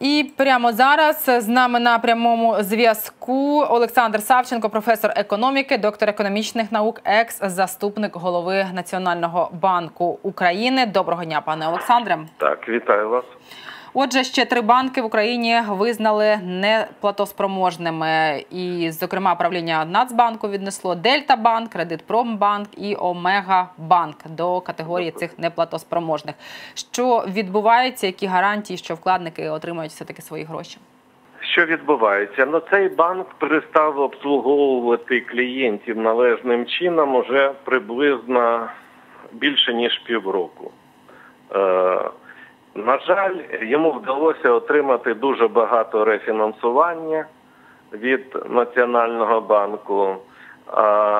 І прямо зараз з нами на прямому зв'язку Олександр Савченко, професор економіки, доктор економічних наук, екс-заступник голови Національного банку України. Доброго дня, пане Олександре. Так, вітаю вас. Отже, ще три банки в Україні визнали неплатоспроможними. І, зокрема, правління Нацбанку віднесло Дельтабанк, Кредитпромбанк і Омегабанк до категорії цих неплатоспроможних. Що відбувається? Які гарантії, що вкладники отримають все таки свої гроші? Що відбувається? Ну цей банк перестав обслуговувати клієнтів належним чином уже приблизно більше ніж півроку. Е, на жаль, йому вдалося отримати дуже багато рефінансування від Національного банку.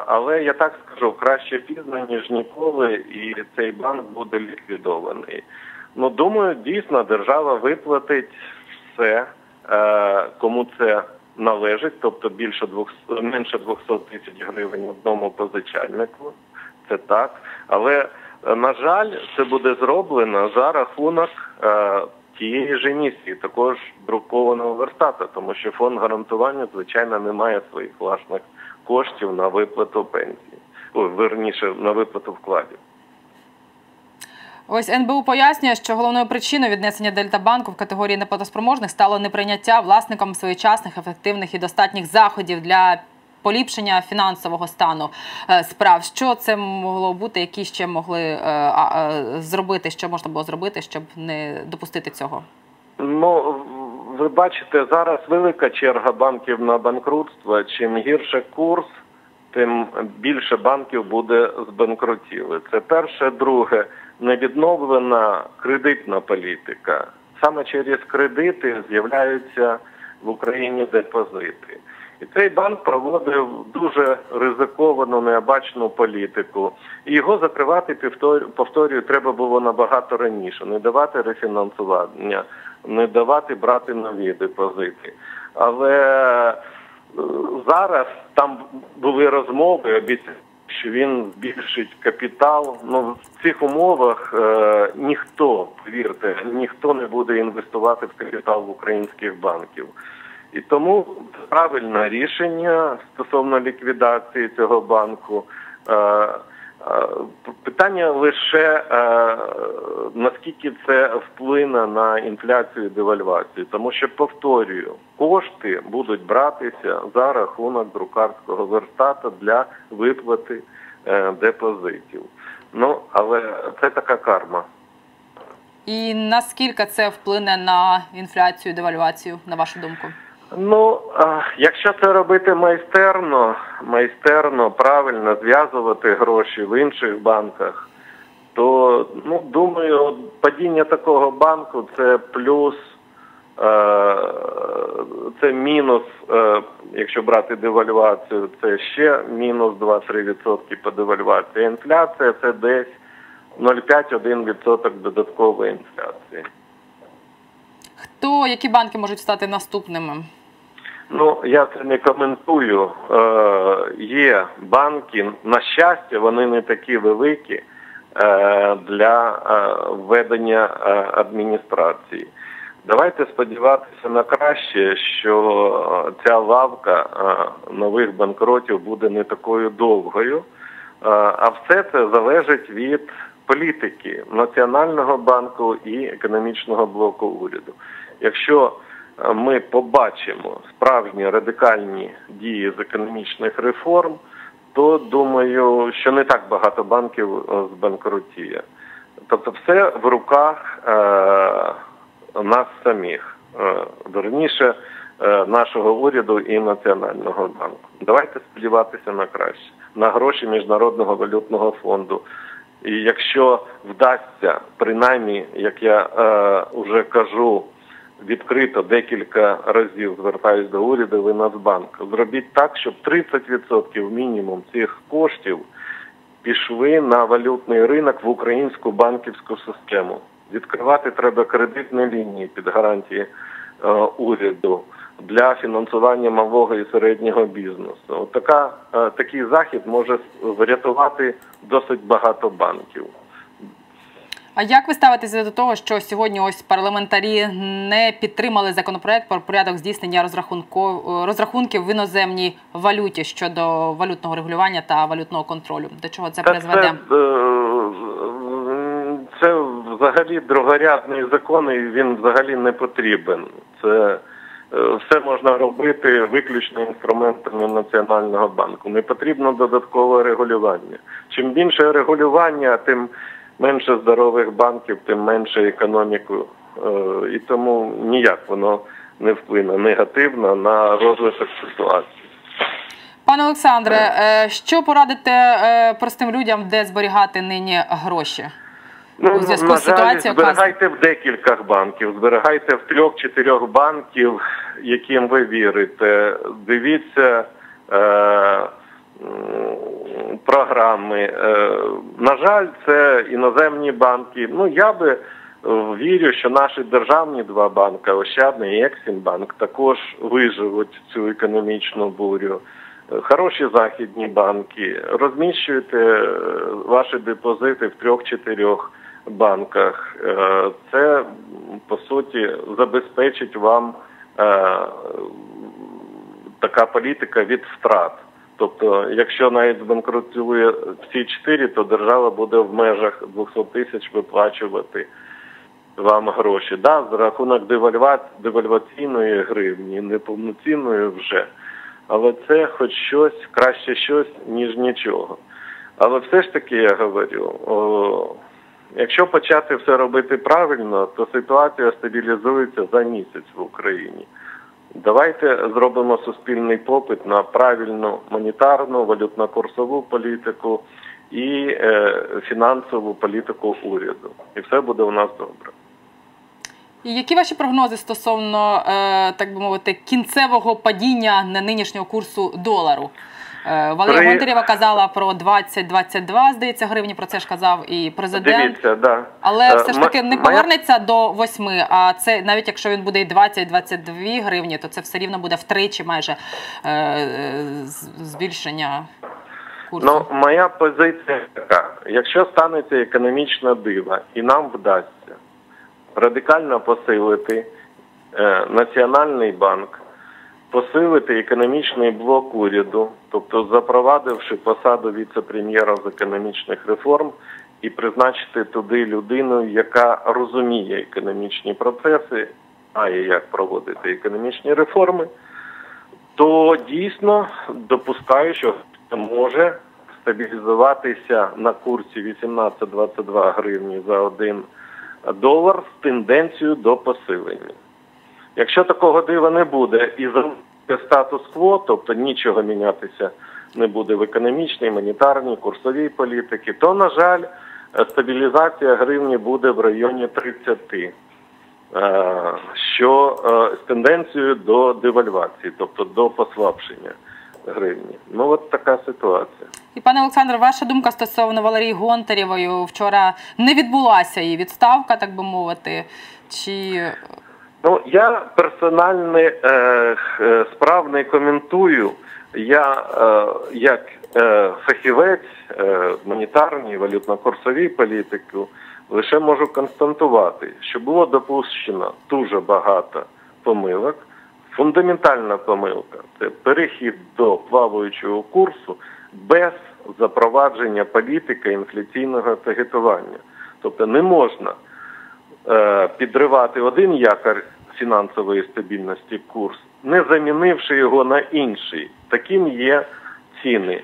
Але я так скажу, краще пізно, ніж ніколи, і цей банк буде ліквідований. Ну, думаю, дійсно держава виплатить все, е, кому це належить, тобто більше 200, менше 200 тисяч гривень одному позичальнику. Це так. Але на жаль, це буде зроблено за рахунок е, тієї ж емісії, також друкованого верстата, тому що фонд гарантування, звичайно, не має своїх власних коштів на виплату пенсії, Ой, верніше на виплату вкладів. Ось НБУ пояснює, що головною причиною віднесення Дельтабанку в категорії неплатоспроможних стало неприйняття власником своєчасних, ефективних і достатніх заходів для поліпшення фінансового стану е, справ. Що це могло бути? Які ще могли е, зробити? Що можна було зробити, щоб не допустити цього? Ну ви бачите, зараз велика черга банків на банкрутство. Чим гірше курс, тим більше банків буде збанкрутіли. Це перше, друге, невідновлена кредитна політика. Саме через кредити з'являються в Україні депозити. І цей банк проводив дуже ризиковану, необачну політику. І його закривати повторюю, треба було набагато раніше, не давати рефінансування, не давати брати нові депозити. Але е, зараз там були розмови, обіцяли, що він збільшить капітал. Ну в цих умовах е, ніхто, повірте, ніхто не буде інвестувати в капітал в українських банків. І тому правильне рішення стосовно ліквідації цього банку. Е, е, питання лише е, наскільки це вплине на інфляцію і девальвацію, тому що повторюю, кошти будуть братися за рахунок друкарського верстата для виплати депозитів. Ну але це така карма. І наскільки це вплине на інфляцію і девальвацію, на вашу думку? Ну, якщо це робити майстерно, майстерно, правильно зв'язувати гроші в інших банках, то ну, думаю, падіння такого банку це плюс, е, це мінус, е, якщо брати девальвацію, це ще мінус 2-3% по девальвації. Інфляція це десь 0,5-1% додаткової інфляції. Хто, які банки можуть стати наступними? Ну, я це не коментую. Е, Є банки, на щастя, вони не такі великі е, для е, введення е, адміністрації. Давайте сподіватися на краще, що ця лавка е, нових банкротів буде не такою довгою, е, а все це залежить від політики Національного банку і економічного блоку уряду. Якщо ми побачимо справжні радикальні дії з економічних реформ, то думаю, що не так багато банків е, збанкрутіє. Тобто, все в руках е, нас самих, е, верніше е, нашого уряду і національного банку. Давайте сподіватися на краще, на гроші міжнародного валютного фонду. І якщо вдасться, принаймні, як я е, вже кажу відкрито декілька разів звертаюсь до уряду і Нацбанк. Зробіть так, щоб 30% мінімум цих коштів пішли на валютний ринок в українську банківську систему. Відкривати треба кредитні лінії під гарантії е, уряду для фінансування малого і середнього бізнесу. Така, е, такий захід може врятувати досить багато банків. А як ви ставитеся до того, що сьогодні ось парламентарі не підтримали законопроект про порядок здійснення розрахунко- розрахунків в іноземній валюті щодо валютного регулювання та валютного контролю? До чого це призведе? Це, е, це взагалі другорядний закон, і він взагалі не потрібен. Це е, все можна робити виключно інструментами Національного банку. Не потрібно додаткове регулювання. Чим більше регулювання, тим менше здорових банків, тим менше економіку. Е, І тому ніяк воно не вплине негативно на розвиток ситуації. Пане Олександре, е, що порадите е, простим людям, де зберігати нині гроші? Ну, У зв'язку з ситуацією, зберігайте в декількох банків, зберігайте в трьох-чотирьох банків, яким ви вірите. Дивіться е, програми. Е, на жаль, це іноземні банки. Ну, я би е, вірю, що наші державні два банки, Ощадний і Ексімбанк, також виживуть цю економічну бурю. Е, Хороші західні банки, розміщуйте ваші депозити в трьох-чотирьох банках. Це по суті забезпечить вам така політика від втрат. Тобто, якщо навіть збанкрутує всі чотири, то держава буде в межах 200 тисяч виплачувати вам гроші. Да, за рахунок девальва... девальваційної гривні, неповноцінної вже. Але це хоч щось, краще щось, ніж нічого. Але все ж таки я говорю, о, якщо почати все робити правильно, то ситуація стабілізується за місяць в Україні. Давайте зробимо суспільний попит на правильну монетарну, валютно-курсову політику і е, фінансову політику уряду. І все буде у нас добре. І які ваші прогнози стосовно, е, так би мовити, кінцевого падіння на нинішнього курсу долару? Е, Валерія При- Гонтарєва казала про 20-22, здається, гривні. Про це ж казав і президент. Дивіться, да. Але Е, все ж таки не моя- повернеться до 8, а це навіть якщо він буде і 20-22 гривні, то це все рівно буде втричі майже е, е, збільшення курсу. Ну, моя позиція така: якщо станеться економічна дива і нам вдасться радикально посилити е, Національний банк, посилити економічний блок уряду, тобто запровадивши посаду віце-прем'єра з економічних реформ і призначити туди людину, яка розуміє економічні процеси, знає, як проводити економічні реформи, то дійсно допускаю, що може стабілізуватися на курсі 18-22 гривні за один долар з тенденцією до посилення. Якщо такого дива не буде і залишиться статус-кво, тобто нічого мінятися не буде в економічній, монетарній, курсовій політиці, то, на жаль, е, стабілізація гривні буде в районі 30, е, що е, з тенденцією до девальвації, тобто до послабшення гривні. Ну от така ситуація. І пане Олександр, ваша думка стосовно Валерії Гонтарєвої вчора не відбулася її відставка, так би мовити. Чи Ну, я персональний е, е, справ коментую. Я е, як е, фахівець е, монетарній, валютно-курсовій політики лише можу констатувати, що було допущено дуже багато помилок. Фундаментальна помилка це перехід до плаваючого курсу без запровадження політики інфляційного таргетування. Тобто не можна підривати один якор фінансової стабільності курс, не замінивши його на інший. Таким є ціни,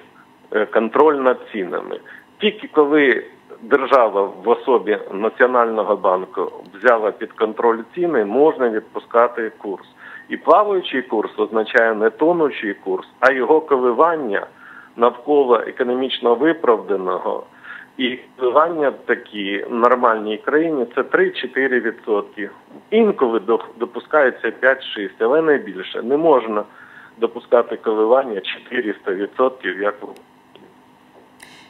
е, контроль над цінами. Тільки коли держава в особі Національного банку взяла під контроль ціни, можна відпускати курс. І плаваючий курс означає не тонучий курс, а його коливання навколо економічно виправданого і коливання такі в нормальній країні це 3-4%. Інколи до- допускається 5-6, але найбільше. Не можна допускати коливання 400%, як в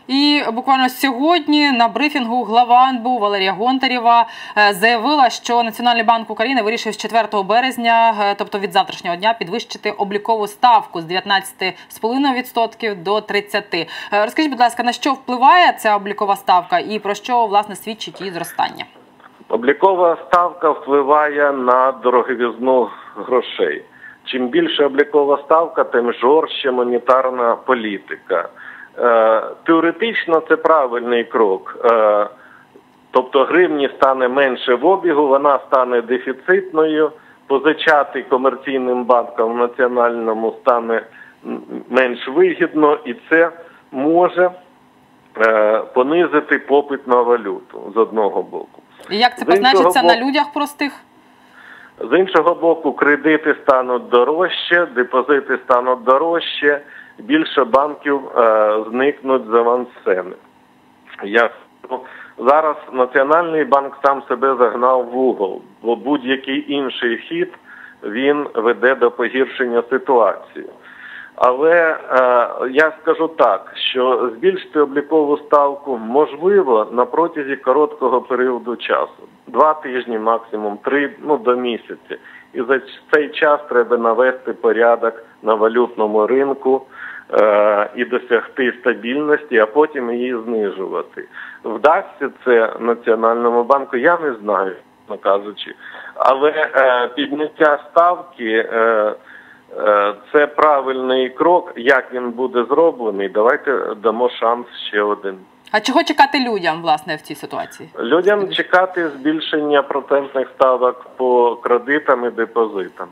І буквально сьогодні на брифінгу глава НБУ Валерія Гонтарєва е, заявила, що Національний банк України вирішив з 4 березня, е, тобто від завтрашнього дня, підвищити облікову ставку з 19,5% до 30%. Е, Розкажіть, будь ласка, на що впливає ця облікова ставка і про що власне свідчить її зростання? Облікова ставка впливає на дороговізну грошей. Чим більше облікова ставка, тим жорстче монетарна політика. Е, теоретично це правильний крок. Е, тобто гривні стане менше в обігу, вона стане дефіцитною, позичати комерційним банкам в національному стане менш вигідно, і це може е, понизити попит на валюту з одного боку. І як це позначиться на людях простих? З іншого боку, кредити стануть дорожче, депозити стануть дорожче, більше банків е, зникнуть з авансцени. Я ну, зараз Національний банк сам себе загнав в угол, бо будь-який інший хід він веде до погіршення ситуації. Але е, я скажу так, що збільшити облікову ставку можливо на протязі короткого періоду часу. Два тижні, максимум три, ну до місяці. І за цей час треба навести порядок на валютному ринку і досягти стабільності, а потім її знижувати. Вдасться це Національному банку, я не знаю, кажучи. Але е, підняття ставки. Е, Е, Це правильний крок. Як він буде зроблений, давайте дамо шанс ще один. А чого чекати людям власне в цій ситуації? Людям чекати збільшення процентних ставок по кредитам і депозитам.